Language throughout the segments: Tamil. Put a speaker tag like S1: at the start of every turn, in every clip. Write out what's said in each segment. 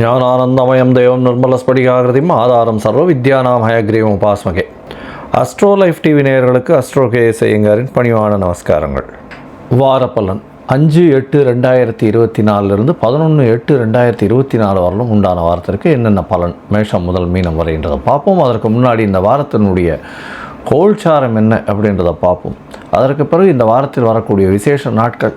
S1: ஞானானந்தமயம் தேவம் நிர்மலஸ்படிகாகிருதியும் ஆதாரம் சர்வ வித்யானாம் ஹயக்ரீவம் உபாஸ்மகே. அஸ்ட்ரோ லைஃப் டிவி நேயர்களுக்கு அஸ்ட்ரோ கே செய்யுங்காரின் பணிவான நமஸ்காரங்கள். வாரப்பலன் அஞ்சு எட்டு ரெண்டாயிரத்தி இருபத்தி நாலுலேருந்து பதினொன்று எட்டு ரெண்டாயிரத்தி இருபத்தி நாலு வரலும் உண்டான வாரத்திற்கு என்னென்ன பலன் மேஷம் முதல் மீனம் வரைன்றதை பார்ப்போம். அதற்கு முன்னாடி இந்த வாரத்தினுடைய கோல்சாரம் என்ன அப்படின்றத பார்ப்போம். அதற்கு பிறகு இந்த வாரத்தில் வரக்கூடிய விசேஷ நாட்கள்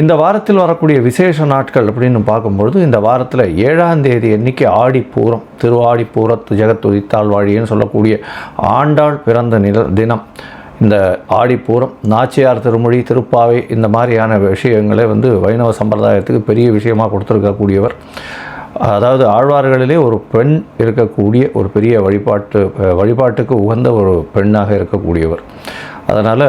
S1: இந்த வாரத்தில் வரக்கூடிய விசேஷ நாட்கள் அப்படின்னு பார்க்கும்பொழுது இந்த வாரத்தில் ஏழாம் தேதி அன்னைக்கு ஆடிப்பூரம் திருவாடிப்பூரத்து ஜெகத்துதித்தாள் வாழின்னு சொல்லக்கூடிய ஆண்டாள் பிறந்த நில தினம். இந்த ஆடிப்பூரம் நாச்சியார் திருமொழி திருப்பாவை இந்த மாதிரியான விஷயங்களை வந்து வைணவ சம்பிரதாயத்துக்கு பெரிய விஷயமாக கொடுத்துருக்கக்கூடியவர். அதாவது ஆழ்வார்களிலே ஒரு பெண் இருக்கக்கூடிய ஒரு பெரிய வழிபாட்டு வழிபாட்டுக்கு உகந்த ஒரு பெண்ணாக இருக்கக்கூடியவர். அதனால்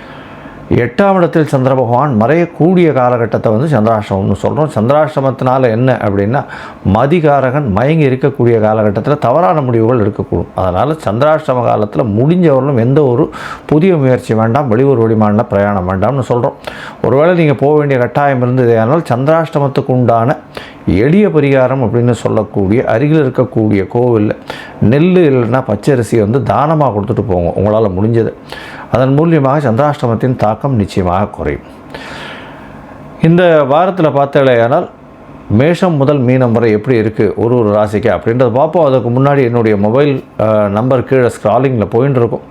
S1: எட்டாம் இடத்தில் சந்திர பகவான் மறையக்கூடிய காலகட்டத்தை வந்து சந்திராஷ்டமம்னு சொல்கிறோம் சந்திராஷ்டமத்தினால என்ன அப்படின்னா மதிகாரகன் மயங்கி இருக்கக்கூடிய காலகட்டத்தில் தவறான முடிவுகள் இருக்கக்கூடும் அதனால் சந்திராஷ்டம காலத்தில் முடிஞ்சவர்களும் எந்த ஒரு புதிய முயற்சி வேண்டாம் வெளியூர் வெளிமாநில பிரயாணம் வேண்டாம்னு சொல்கிறோம் ஒருவேளை நீங்கள் போக வேண்டிய கட்டாயம் இருந்தது ஆனால் சந்திராஷ்டமத்துக்கு உண்டான எளிய பரிகாரம் அப்படின்னு சொல்லக்கூடிய அருகில் இருக்கக்கூடிய கோவிலில் நெல் இல்லைன்னா பச்சரிசி வந்து தானமாக கொடுத்துட்டு போங்க. உங்களால் முடிஞ்சது. அதன் மூலியமாக சந்திராஷ்டமத்தின் தாக்கம் நிச்சயமாக குறையும். இந்த வாரத்தில் பார்த்தாலேயானால் மேஷம் முதல் மீனம் வரை எப்படி இருக்குது ஒரு ஒரு ராசிக்கு அப்படின்றத பார்ப்போம். அதுக்கு முன்னாடி என்னுடைய மொபைல் நம்பர் கீழே ஸ்க்ராலிங்கில் போயின்னு இருக்கும்.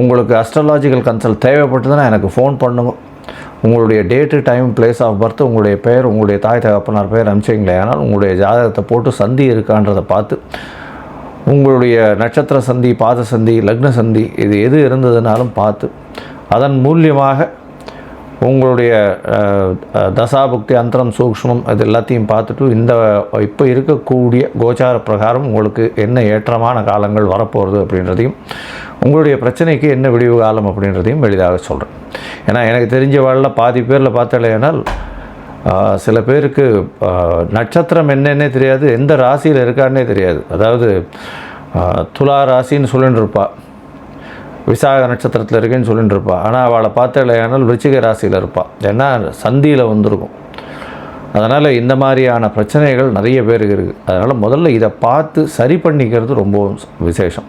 S1: உங்களுக்கு அஸ்ட்ராலாஜிக்கல் கன்சல்ட் தேவைப்பட்டதுன்னா எனக்கு ஃபோன் பண்ணுங்க. உங்களுடைய date time place of birth உங்களுடைய பெயர் உங்களுடைய தாய் தகப்பனார் பெயர் அனுப்பிச்சிங்களே ஆனால் உங்களுடைய ஜாதகத்தை போட்டு சந்தி இருக்கான்றதை பார்த்து உங்களுடைய நட்சத்திர சந்தி பாத சந்தி லக்ன சந்தி இது எது இருந்ததுனாலும் பார்த்து அதன் மூலியமாக உங்களுடைய தசாபுக்தி அந்தரம் சூக்ஷ்மம் அது எல்லாத்தையும் பார்த்துட்டு இந்த இப்போ இருக்கக்கூடிய கோச்சார பிரகாரம் உங்களுக்கு என்ன ஏற்றமான காலங்கள் வரப்போகிறது அப்படின்றதையும் உங்களுடைய பிரச்சனைக்கு என்ன விடிவு காலம் அப்படின்றதையும் எளிதாக சொல்கிறேன் ஏன்னா எனக்கு தெரிஞ்ச வாழ்ல பாதி பேரில் பார்த்தாலேனால் சில பேருக்கு நட்சத்திரம் என்னன்னே தெரியாது எந்த ராசியில் இருக்கான்னே தெரியாது. அதாவது துலா ராசின்னு சொல்லிட்டு இருப்பாள் விசாக நட்சத்திரத்தில் இருக்கேன்னு சொல்லிட்டு இருப்பாள் ஆனால் அவளை பார்த்தாலேனால் இல்லையானால் விருச்சிக ராசியில் இருப்பாள் ஏன்னா சந்தியில் வந்திருக்கும். அதனால் இந்த மாதிரியான பிரச்சனைகள் நிறைய பேருக்கு இருக்குது அதனால் முதல்ல இதை பார்த்து சரி பண்ணிக்கிறது ரொம்பவும் விசேஷம்.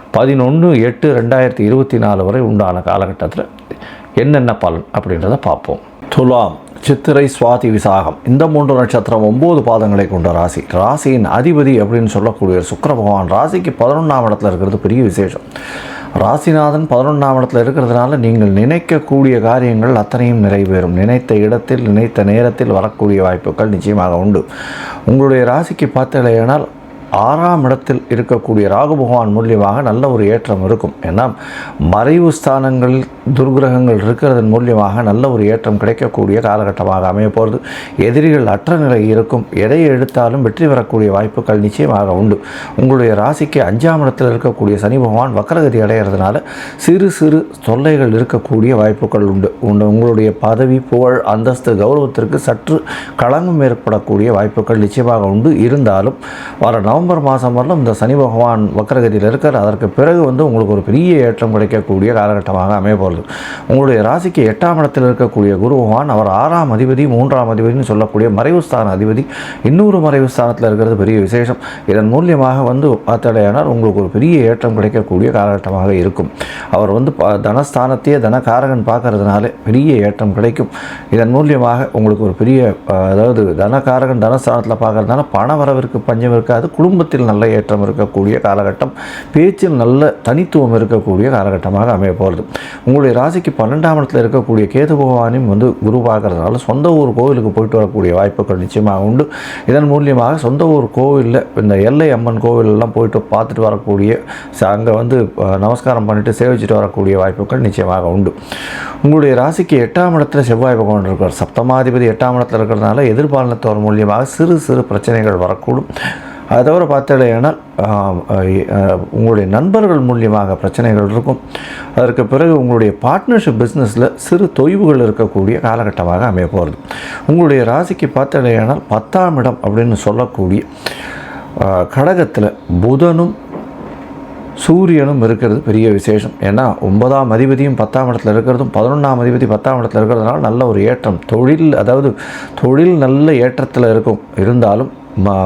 S1: பதினொன்று எட்டு ரெண்டாயிரத்தி இருபத்தி நாலு வரை உண்டான காலகட்டத்தில் என்னென்ன பலன் அப்படின்றத பார்ப்போம். துலாம் சித்திரை சுவாதி விசாகம். இந்த மூன்று நட்சத்திரம் ஒம்பது பாதங்களை கொண்ட ராசி. ராசியின் அதிபதி அப்படின்னு சொல்லக்கூடிய சுக்கர பகவான் ராசிக்கு பதினொன்றாம் இடத்துல இருக்கிறது பெரிய விசேஷம். ராசிநாதன் பதினொன்றாம் இடத்துல இருக்கிறதுனால நீங்கள் நினைக்கக்கூடிய காரியங்கள் அத்தனையும் நிறைவேறும். நினைத்த இடத்தில் நினைத்த நேரத்தில் வரக்கூடிய வாய்ப்புகள் நிச்சயமாக உண்டு. உங்களுடைய ராசிக்கு பார்த்தலையானால் ஆறாம் இடத்தில் இருக்கக்கூடிய ராகு பகவான் மூலியமாக நல்ல ஒரு ஏற்றம் இருக்கும். ஏன்னா மறைவு ஸ்தானங்களில் துர்கிரகங்கள் இருக்கிறதன் மூலியமாக நல்ல ஒரு ஏற்றம் கிடைக்கக்கூடிய காலகட்டமாக அமைய போகிறது எதிரிகள் அற்ற நிலை இருக்கும். எதை எடுத்தாலும் வெற்றி பெறக்கூடிய வாய்ப்புகள் நிச்சயமாக உண்டு. உங்களுடைய ராசிக்கு அஞ்சாம் இடத்தில் இருக்கக்கூடிய சனி பகவான் வக்கரகதி அடைகிறதுனால சிறு சிறு தொல்லைகள் இருக்கக்கூடிய வாய்ப்புகள் உண்டு. உங்களுடைய பதவி புகழ் அந்தஸ்து கௌரவத்திற்கு சற்று களங்கம் ஏற்படக்கூடிய வாய்ப்புகள் நிச்சயமாக உண்டு. இருந்தாலும் வர நவம்பர் மாதம் வரலும் இந்த சனி பகவான் வக்கரகதியில் இருக்கிற அதற்கு பிறகு வந்து உங்களுக்கு ஒரு பெரிய ஏற்றம் கிடைக்கக்கூடிய காலகட்டமாக அமைய போகிறது உங்களுடைய ராசிக்கு எட்டாம் இடத்தில் இருக்கக்கூடிய குரு பகவான் அவர் ஆறாம் அதிபதி மூன்றாம் அதிபதினு சொல்லக்கூடிய மறைவு ஸ்தான அதிபதி இன்னொரு மறைவு ஸ்தானத்தில் இருக்கிறது பெரிய விசேஷம். இதன் மூலியமாக வந்து பார்த்தடையானால் உங்களுக்கு ஒரு பெரிய ஏற்றம் கிடைக்கக்கூடிய காலகட்டமாக இருக்கும். அவர் வந்து ப- தனஸ்தானத்தையே தனகாரகன் பார்க்கறதுனால பெரிய ஏற்றம் கிடைக்கும். இதன் மூலியமாக உங்களுக்கு ஒரு பெரிய அதாவது தனகாரகன் தனஸ்தானத்தில் பார்க்கறதுனால பண வரவிற்கு பஞ்சம் இருக்காது குடும்பத்தில் நல்ல ஏற்றம் இருக்கக்கூடிய காலகட்டம் பேச்சில் நல்ல தனித்துவம் இருக்கக்கூடிய காலகட்டமாக அமைய போகிறது. உங்களுடைய ராசிக்கு பன்னெண்டாம் இடத்துல இருக்கக்கூடிய கேது பகவானையும் வந்து குரு பார்க்கறதுனால சொந்த ஊர் கோவிலுக்கு போயிட்டு வரக்கூடிய வாய்ப்புகள் நிச்சயமாக உண்டு. இதன் மூலியமாக சொந்த ஊர் கோவிலில் இந்த எல்லை அம்மன் கோவிலெல்லாம் போயிட்டு பார்த்துட்டு வரக்கூடிய அங்கே வந்து நமஸ்காரம் பண்ணிட்டு சேவிச்சுட்டு வரக்கூடிய வாய்ப்புகள் நிச்சயமாக உண்டு. உங்களுடைய ராசிக்கு எட்டாம் இடத்துல செவ்வாய் பகவான் இருக்கார் சப்தமாதிபதி எட்டாம் இடத்துல இருக்கிறதுனால எதிர்பாலனத்தோர் மூலியமாக சிறு சிறு பிரச்சனைகள் வரக்கூடும். அதை தவிர பார்த்தாலேயானால் உங்களுடைய நண்பர்கள் மூலியமாக பிரச்சனைகள் இருக்கும். அதற்கு பிறகு உங்களுடைய பார்ட்னர்ஷிப் பிஸ்னஸில் சிறு தொய்வுகள் இருக்கக்கூடிய காலகட்டமாக அமைய போகிறது உங்களுடைய ராசிக்கு பார்த்தாலேயானால் பத்தாம் இடம் அப்படின்னு சொல்லக்கூடிய கடகத்தில் புதனும் சூரியனும் இருக்கிறது பெரிய விசேஷம். ஏன்னா ஒன்பதாம் அதிபதியும் பத்தாம் இடத்துல இருக்கிறதும் பதினொன்றாம் அதிபதி பத்தாம் இடத்துல இருக்கிறதுனால நல்ல ஒரு ஏற்றம். தொழில் அதாவது தொழில் நல்ல ஏற்றத்தில் இருக்கும். இருந்தாலும்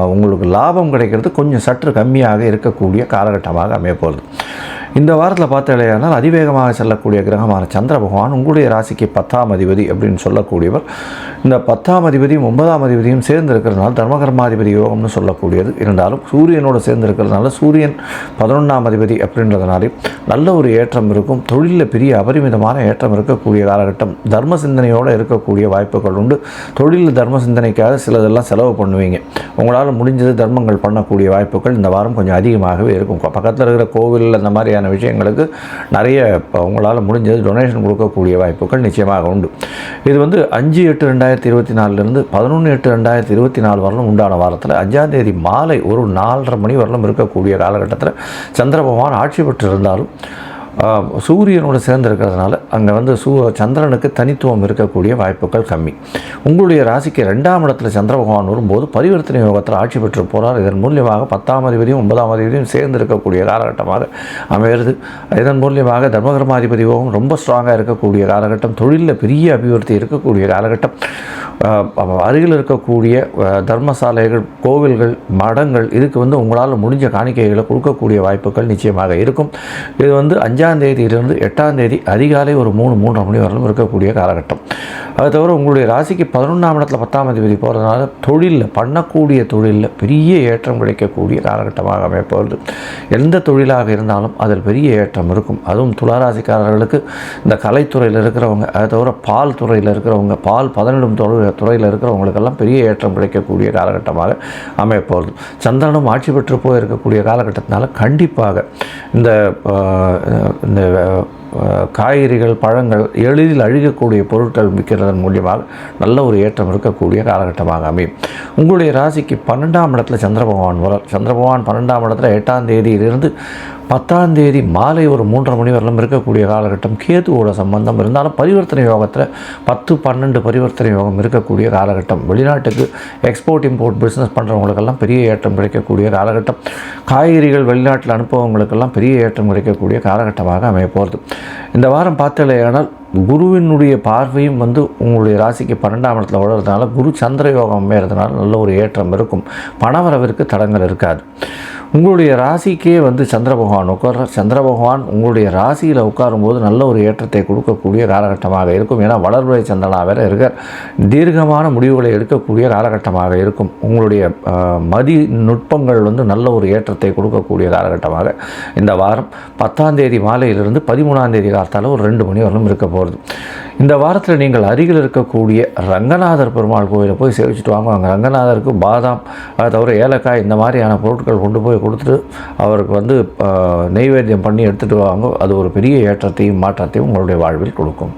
S1: உங்களுக்கு லாபம் கிடைக்கிறது கொஞ்சம் சற்று கம்மியாக இருக்கக்கூடிய காலகட்டமாக அமைய போகிறது இந்த வாரத்தில் பார்த்தாலேயானால் அதிவேகமாக செல்லக்கூடிய கிரகமான சந்திர பகவான் உங்களுடைய ராசிக்கு பத்தாம் அதிபதி அப்படின்னு சொல்லக்கூடியவர். இந்த பத்தாம் அதிபதியும் ஒன்பதாம் அதிபதியும் சேர்ந்து இருக்கிறதுனால தர்மகர்மாதிபதி யோகம்னு சொல்லக்கூடியது. இருந்தாலும் சூரியனோடு சேர்ந்து இருக்கிறதுனால சூரியன் பதினொன்றாம் அதிபதி அப்படின்றதுனாலையும் நல்ல ஒரு ஏற்றம் இருக்கும். தொழிலில் பெரிய அபரிமிதமான ஏற்றம் இருக்கக்கூடிய காலகட்டம். தர்ம சிந்தனையோடு இருக்கக்கூடிய வாய்ப்புகள் உண்டு. தொழிலில் தர்ம சிந்தனைக்காக சிலதெல்லாம் செலவு பண்ணுவீங்க. உங்களால் முடிஞ்சது தர்மங்கள் பண்ணக்கூடிய வாய்ப்புகள் இந்த வாரம் கொஞ்சம் அதிகமாகவே இருக்கும். பக்கத்தில் இருக்கிற கோவிலில் அந்த மாதிரியான விஷயங்களுக்கு நிறைய இப்போ உங்களால் முடிஞ்சது டொனேஷன் கொடுக்கக்கூடிய வாய்ப்புகள் நிச்சயமாக உண்டு. இது வந்து அஞ்சு எட்டு ரெண்டாயிரத்தி இருபத்தி நாலுலேருந்து பதினொன்று எட்டு ரெண்டாயிரத்தி இருபத்தி நாலு வரலும் உண்டான வாரத்தில் அஞ்சாம் தேதி மாலை ஒரு நாலரை மணி வரலும் இருக்கக்கூடிய காலகட்டத்தில் சந்திர பகவான் ஆட்சி பெற்று இருந்தாலும் சூரியனோடு சேர்ந்திருக்கிறதுனால அங்கே வந்து சூ சந்திரனுக்கு தனித்துவம் இருக்கக்கூடிய வாய்ப்புகள் கம்மி. உங்களுடைய ராசிக்கு ரெண்டாம் இடத்துல சந்திர பகவான் வரும்போது பரிவர்த்தனை யோகத்தில் ஆட்சி பெற்று போகிறார் இதன் மூலியமாக பத்தாம் அதிபதியும் ஒன்பதாம் அதிபதியும் சேர்ந்து இருக்கக்கூடிய காலகட்டமாக அமையிறது இதன் மூலியமாக தர்மகர்மாதிபதி யோகம் ரொம்ப ஸ்ட்ராங்காக இருக்கக்கூடிய காலகட்டம். தொழிலில் பெரிய அபிவிருத்தி இருக்கக்கூடிய காலகட்டம். அருகில் இருக்கக்கூடிய தர்மசாலைகள் கோவில்கள் மடங்கள் இதுக்கு வந்து உங்களால் முடிஞ்ச காணிக்கைகளை கொடுக்கக்கூடிய வாய்ப்புகள் நிச்சயமாக இருக்கும். இது வந்து அஞ்சாம் தேதியிலிருந்து எட்டாம் தேதி அதிகாலை ஒரு மூணு மூன்றரை மணி வரலும் இருக்கக்கூடிய காலகட்டம். அது தவிர உங்களுடைய ராசிக்கு பதினொன்றாம் இடத்துல பத்தாம் தேதி போகிறதுனால தொழிலில் பண்ணக்கூடிய தொழிலில் பெரிய ஏற்றம் கிடைக்கக்கூடிய காலகட்டமாக அமைப்பது எந்த தொழிலாக இருந்தாலும் அதில் பெரிய ஏற்றம் இருக்கும். அதுவும் துளாராசிக்காரர்களுக்கு இந்த கலைத்துறையில் இருக்கிறவங்க அது தவிர பால் துறையில் இருக்கிறவங்க பால் பதனிடும் தொழில் துறையில் இருக்கிறவங்களுக்கெல்லாம் பெரிய ஏற்றம் கிடைக்கக்கூடிய காலகட்டமாக அமைப்போகுது சந்திரனும் ஆட்சி பெற்று போயிருக்கக்கூடிய காலகட்டத்தினால கண்டிப்பாக இந்த இந்த ஆஹ், காய்கறிகள் பழங்கள் எளிதில் அழிகக்கூடிய பொருட்கள் விற்கிறதன் மூலியமாக நல்ல ஒரு ஏற்றம் இருக்கக்கூடிய காலகட்டமாக அமையும். உங்களுடைய ராசிக்கு பன்னெண்டாம் இடத்துல சந்திர பகவான் வரார் சந்திர பகவான் பன்னெண்டாம் இடத்துல எட்டாம் தேதியிலிருந்து பத்தாம் தேதி மாலை ஒரு மூன்றரை மணி வரலும் இருக்கக்கூடிய காலகட்டம் கேதுவோட சம்பந்தம் இருந்தாலும் பரிவர்த்தனை யோகத்தில் பத்து பன்னெண்டு பரிவர்த்தனை யோகம் இருக்கக்கூடிய காலகட்டம். வெளிநாட்டுக்கு எக்ஸ்போர்ட் இம்போர்ட் பிஸ்னஸ் பண்ணுறவங்களுக்கெல்லாம் பெரிய ஏற்றம் கிடைக்கக்கூடிய காலகட்டம். காய்கறிகள் வெளிநாட்டில் அனுப்புவவங்களுக்கெல்லாம் பெரிய ஏற்றம் கிடைக்கக்கூடிய காலகட்டமாக அமைய போகிறது இந்த வாரம் பார்த்தலையானால் குருவினுடைய பார்வையும் வந்து உங்களுடைய ராசிக்கு பன்னெண்டாம் இடத்துல வளர்றதுனால குரு சந்திர யோகம் அமையறதுனால நல்ல ஒரு ஏற்றம் இருக்கும். பணவரவிற்கு தடங்கள் இருக்காது. உங்களுடைய ராசிக்கே வந்து சந்திர பகவான் உட்கார சந்திர பகவான் உங்களுடைய ராசியில் உட்காரும்போது நல்ல ஒரு ஏற்றத்தை கொடுக்கக்கூடிய காலகட்டமாக இருக்கும். ஏன்னா வளர்வுரை சந்திரனா வேற இருக்கார். தீர்க்கமான முடிவுகளை எடுக்கக்கூடிய காலகட்டமாக இருக்கும். உங்களுடைய மதி நுட்பங்கள் வந்து நல்ல ஒரு ஏற்றத்தை கொடுக்கக்கூடிய காலகட்டமாக இந்த வாரம் பத்தாம் தேதி மாலையிலிருந்து பதிமூணாம் தேதி காலத்தால் ஒரு ரெண்டு மணி வரலும் இருக்க போகிறது இந்த வாரத்தில் நீங்கள் அருகில் இருக்கக்கூடிய ரங்கநாதர் பெருமாள் கோயிலை போய் சேவிச்சுட்டு வாங்க. அங்கே ரங்கநாதருக்கு பாதாம் அதை தவிர ஏலக்காய் இந்த மாதிரியான பொருட்கள் கொண்டு போய் கொடுத்துட்டு அவருக்கு வந்து நெய்வேத்தியம் பண்ணி எடுத்துகிட்டு வாங்க. அது ஒரு பெரிய ஏற்றத்தையும் மாற்றத்தையும் உங்களுடைய வாழ்வில் கொடுக்கும்.